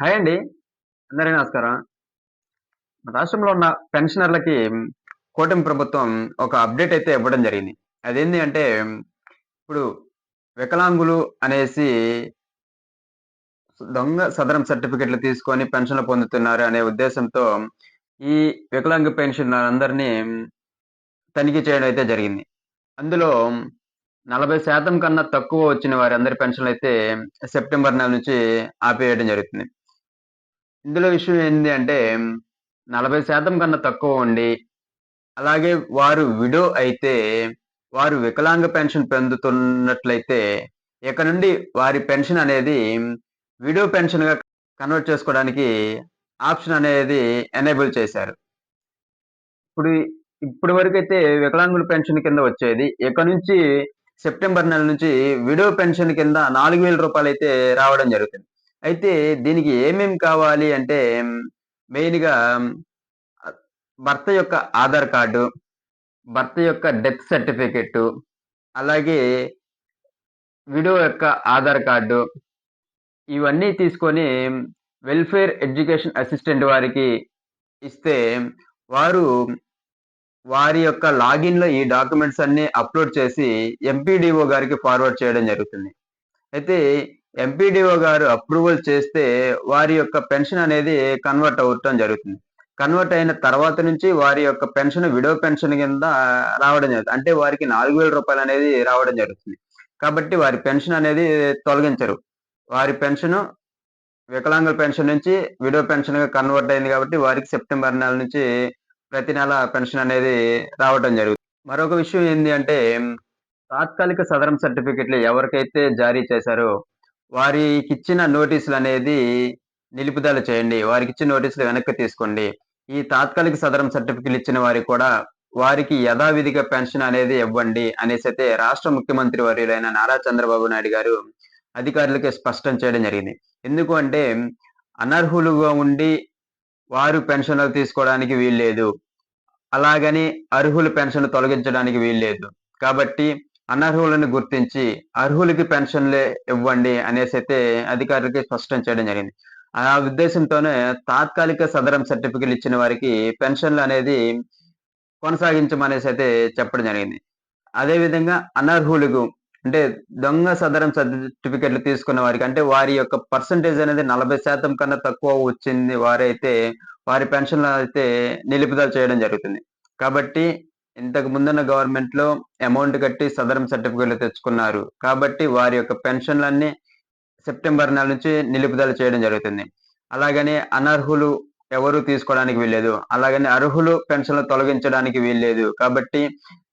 Hi అండి. అందరికీ నమస్కారం. మన రాష్ట్రంలో ఉన్న పెన్షనర్లకి కూటమి ప్రభుత్వం ఒక అప్డేట్ అయితే ఇవ్వడం జరిగింది. అదేంది అంటే ఇప్పుడు వికలాంగులు అనేసి దొంగ సదరం సర్టిఫికెట్లు తీసుకొని పెన్షన్లు పొందుతున్నారు అనే ఉద్దేశంతో ఈ వికలాంగ పెన్షనర్లందరినీ తనిఖీ చేయడం అయితే జరిగింది. అందులో 40% కన్నా తక్కువ వచ్చిన వారు అందరి పెన్షన్లు అయితే సెప్టెంబర్ నెల నుంచి ఆపేయడం జరుగుతుంది. ఇందులో విషయం ఏంది అంటే 40% కన్నా తక్కువ ఉండి, అలాగే వారు విడో అయితే వారు వికలాంగ పెన్షన్ పొందుతున్నట్లయితే ఇక నుండి వారి పెన్షన్ అనేది విడో పెన్షన్‌గా కన్వర్ట్ చేసుకోవడానికి ఆప్షన్ అనేది ఎనేబుల్ చేశారు. ఇప్పుడు ఇప్పటి అయితే వికలాంగుల పెన్షన్ కింద వచ్చేది. ఇక నుంచి సెప్టెంబర్ నెల నుంచి విడో పెన్షన్ కింద నాలుగు వేల రూపాయలు అయితే రావడం జరుగుతుంది. అయితే దీనికి ఏమేమి కావాలి అంటే మెయిన్‌గా భర్త యొక్క ఆధార్ కార్డు, భర్త యొక్క డెత్ సర్టిఫికేటు, అలాగే విడో యొక్క ఆధార్ కార్డు ఇవన్నీ తీసుకొని వెల్ఫేర్ ఎడ్యుకేషన్ అసిస్టెంట్ వారికి ఇస్తే వారు వారి యొక్క లాగిన్‌లో ఈ డాక్యుమెంట్స్ అన్నీ అప్‌లోడ్ చేసి ఎంపీడీఓ గారికి ఫార్వర్డ్ చేయడం జరుగుతుంది. అయితే ఎంపీడీఓ గారు అప్రూవల్ చేస్తే వారి యొక్క పెన్షన్ అనేది కన్వర్ట్ అవ్వటం జరుగుతుంది. కన్వర్ట్ అయిన తర్వాత నుంచి వారి యొక్క పెన్షన్ విడో పెన్షన్ కింద రావడం జరుగుతుంది. అంటే వారికి నాలుగు వేల రూపాయలు అనేది రావడం జరుగుతుంది. కాబట్టి వారి పెన్షన్ అనేది తొలగించరు. వారి పెన్షన్ వికలాంగుల పెన్షన్ నుంచి విడో పెన్షన్‌గా కన్వర్ట్ అయింది కాబట్టి వారికి సెప్టెంబర్ నెల నుంచి ప్రతి నెల పెన్షన్ అనేది రావడం జరుగుతుంది. మరొక విషయం ఏంటి అంటే తాత్కాలిక సదరం సర్టిఫికేట్లు ఎవరికైతే జారీ చేశారో వారికి ఇచ్చిన నోటీసులు అనేది నిలుపుదల చేయండి. వారికిచ్చిన నోటీసులు వెనక్కి తీసుకోండి. ఈ తాత్కాలిక సదరం సర్టిఫికేట్లు ఇచ్చిన వారికి కూడా వారికి యథావిధిగా పెన్షన్ అనేది ఇవ్వండి అనేసి అయితే రాష్ట్ర ముఖ్యమంత్రి వర్యులైన నారా చంద్రబాబు నాయుడు గారు అధికారులకి స్పష్టం చేయడం జరిగింది. ఎందుకు అంటే అనర్హులుగా ఉండి వారు పెన్షన్‌లు తీసుకోవడానికి వీల్లేదు. అలాగని అర్హుల పెన్షన్ తొలగించడానికి వీల్లేదు. కాబట్టి అనర్హులను గుర్తించి అర్హులకి పెన్షన్‌లే ఇవ్వండి అనేసి అయితే అధికారులకి స్పష్టం చేయడం జరిగింది. ఆ ఉద్దేశంతోనే తాత్కాలిక సదరం సర్టిఫికేట్లు ఇచ్చిన వారికి పెన్షన్‌లు అనేది కొనసాగించమనేసి అయితే చెప్పడం జరిగింది. అదేవిధంగా అనర్హులకు అంటే దొంగ సదరం సర్టిఫికెట్లు తీసుకున్న వారికి అంటే వారి యొక్క పర్సెంటేజ్ అనేది 40% కన్నా తక్కువ వచ్చింది వారైతే వారి పెన్షన్‌లు అయితే నిలుపుదల చేయడం జరుగుతుంది. కాబట్టి ఇంతకు ముందున్న గవర్నమెంట్‌లో అమౌంట్ కట్టి సదరం సర్టిఫికేట్లు తెచ్చుకున్నారు. కాబట్టి వారి యొక్క పెన్షన్‌లన్నీ సెప్టెంబర్ నెల నుంచి నిలుపుదల చేయడం జరుగుతుంది. అలాగని అనర్హులు ఎవరు తీసుకోవడానికి వీల్లేదు. అలాగని అర్హులు పెన్షన్‌లు తొలగించడానికి వీల్లేదు. కాబట్టి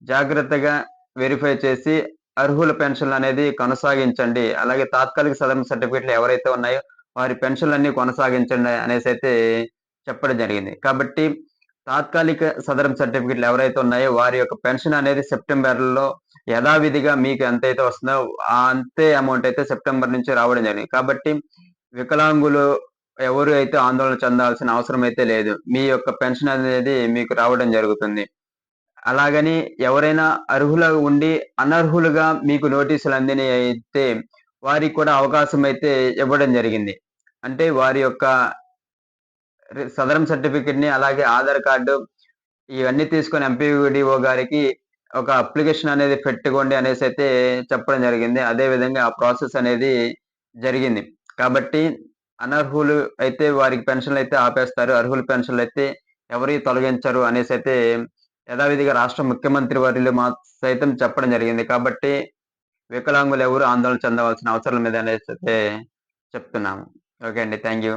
జాగ్రత్తగా వెరిఫై చేసి అర్హుల పెన్షన్‌లు అనేది కొనసాగించండి. అలాగే తాత్కాలిక సదరం సర్టిఫికేట్లు ఎవరైతే ఉన్నాయో వారి పెన్షన్‌లన్నీ కొనసాగించండి అనేసి అయితే చెప్పడం జరిగింది. కాబట్టి తాత్కాలిక సదరం సర్టిఫికేట్లు ఎవరైతే ఉన్నాయో వారి యొక్క పెన్షన్ అనేది సెప్టెంబర్‌లో యథావిధిగా మీకు ఎంతైతే వస్తుందో అంతే అమౌంట్ అయితే సెప్టెంబర్ నుంచి రావడం జరిగింది. కాబట్టి వికలాంగులు ఎవరు అయితే ఆందోళన చెందాల్సిన అవసరం అయితే లేదు. మీ యొక్క పెన్షన్ అనేది మీకు రావడం జరుగుతుంది. అలాగని ఎవరైనా అర్హులుగా ఉండి అనర్హులుగా మీకు నోటీసులు అందిన అయితే వారికి కూడా అవకాశం అయితే ఇవ్వడం జరిగింది. అంటే వారి యొక్క సదరం సర్టిఫికెట్ని అలాగే ఆధార్ కార్డు ఇవన్నీ తీసుకొని ఎంపీడీఓ గారికి ఒక అప్లికేషన్ అనేది పెట్టుకోండి అనేసి అయితే చెప్పడం జరిగింది. అదే విధంగా ఆ ప్రాసెస్ అనేది జరిగింది. కాబట్టి అనర్హులు అయితే వారికి పెన్షన్‌లు అయితే ఆపేస్తారు. అర్హుల పెన్షన్‌లు అయితే ఎవరియి తొలగించరు అయితే యథావిధిగా రాష్ట్ర ముఖ్యమంత్రి వారిలో మా సైతం చెప్పడం జరిగింది. కాబట్టి వికలాంగులు ఎవరు ఆందోళన చెందవలసిన అవసరం మీద అనేసి అయితే చెప్తున్నాము. ఓకే అండి. Thank you.